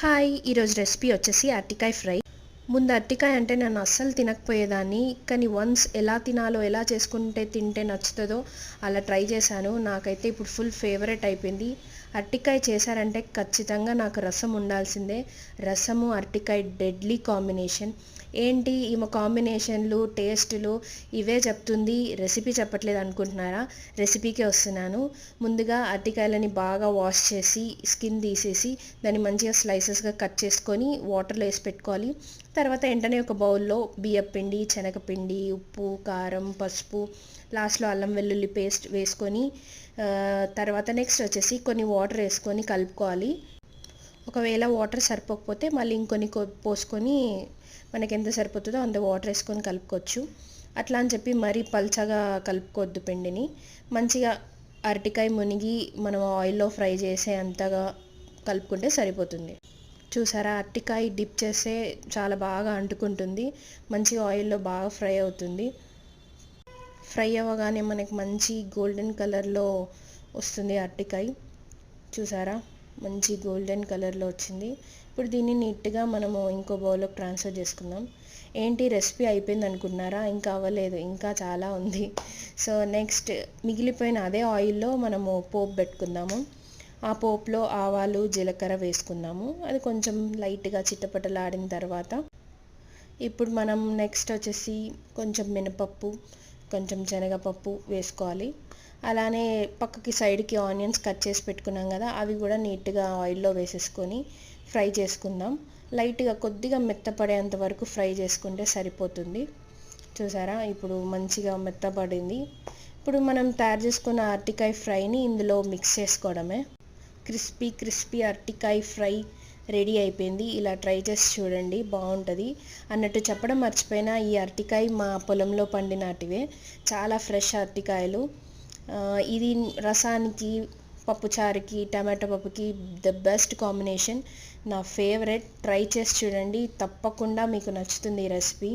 Hi ఈరోజు recipe వచ్చేసి అరటికాయ ఫ్రై. ముందు అరటికాయ అంటే నేను అస్సలు తినకపోయేదాన్ని కానీ వన్స్ ఎలా తినాలో ఎలా చేసుకుంటే తింటే నచ్చుతుందో అలా ట్రై చేశాను. నాకైతే ఇప్పుడు ఫుల్ ఫేవరెట్ అయిపోయింది. అరటికాయ చేశారంటే ఖచ్చితంగా నాకు రసం ఉండాల్సిందే. రసము అరటికాయ డెడ్లీ కాంబినేషన్ ఏంటి? ఈమె కాంబినేషన్లు టేస్టులు ఇవే చెప్తుంది. రెసిపీ చెప్పట్లేదు అనుకుంటున్నారా? రెసిపీకే వస్తున్నాను. ముందుగా అరటికాయలని బాగా వాష్ చేసి స్కిన్ తీసేసి దాన్ని మంచిగా స్లైసెస్గా కట్ చేసుకొని వాటర్లో వేసి పెట్టుకోవాలి. తర్వాత వెంటనే ఒక బౌల్లో బియ్యపిండి శనగపిండి ఉప్పు కారం పసుపు లాస్ట్లో అల్లం వెల్లుల్లి పేస్ట్ వేసుకొని తర్వాత నెక్స్ట్ వచ్చేసి కొన్ని వాటర్ వేసుకొని కలుపుకోవాలి. ఒకవేళ వాటర్ సరిపోకపోతే మళ్ళీ ఇంకొన్ని పోసుకొని మనకి ఎంత సరిపోతుందో అంత వాటర్ వేసుకొని కలుపుకోవచ్చు. అట్లా అని చెప్పి మరీ పల్చగా కలుపుకోవద్దు పిండిని. మంచిగా అరటికాయ మునిగి మనం ఆయిల్లో ఫ్రై చేసే అంతగా కలుపుకుంటే సరిపోతుంది. చూసారా? అరటికాయ డిప్ చేస్తే చాలా బాగా అంటుకుంటుంది. మంచిగా ఆయిల్లో బాగా ఫ్రై అవుతుంది. ఫ్రై అవ్వగానే మనకి మంచి గోల్డెన్ కలర్లో వస్తుంది అరటికాయ. చూసారా? మంచి గోల్డెన్ కలర్లో వచ్చింది. ఇప్పుడు దీన్ని నీట్గా మనము ఇంకో బౌల్లోకి ట్రాన్స్ఫర్ చేసుకుందాం. ఏంటి? రెసిపీ అయిపోయింది అనుకున్నారా ఇంకా అవ్వలేదు. ఇంకా చాలా ఉంది. సో నెక్స్ట్ మిగిలిపోయిన అదే ఆయిల్లో మనము పోపు పెట్టుకుందాము. ఆ పోపులో ఆవాలు జీలకర్ర వేసుకుందాము. అది కొంచెం లైట్గా చిట్టపట్టలాడిన తర్వాత ఇప్పుడు మనం నెక్స్ట్ వచ్చేసి కొంచెం మినపప్పు కొంచెం శనగపప్పు వేసుకోవాలి. అలానే పక్కకి సైడ్కి ఆనియన్స్ కట్ చేసి పెట్టుకున్నాం కదా అవి కూడా నీట్గా ఆయిల్లో వేసేసుకొని ఫ్రై చేసుకుందాం. లైట్గా కొద్దిగా మెత్తపడేంత వరకు ఫ్రై చేసుకుంటే సరిపోతుంది. చూసారా? ఇప్పుడు మంచిగా మెత్తపడింది. ఇప్పుడు మనం తయారు చేసుకున్న అరటికాయ ఫ్రైని ఇందులో మిక్స్ చేసుకోవడమే. క్రిస్పీ క్రిస్పీ అరటికాయ ఫ్రై రెడీ అయిపోయింది. ఇలా ట్రై చేసి చూడండి బాగుంటుంది. అన్నట్టు చెప్పడం మర్చిపోయినా ఈ అరటికాయ మా పొలంలో పండినాటివే. చాలా ఫ్రెష్ అరటికాయలు. ఇది రసానికి పప్పుచారుకి టమాటో పప్పుకి ద బెస్ట్ కాంబినేషన్. నా ఫేవరెట్. ట్రై చేసి చూడండి. తప్పకుండా మీకు నచ్చుతుంది ఈ రెసిపీ.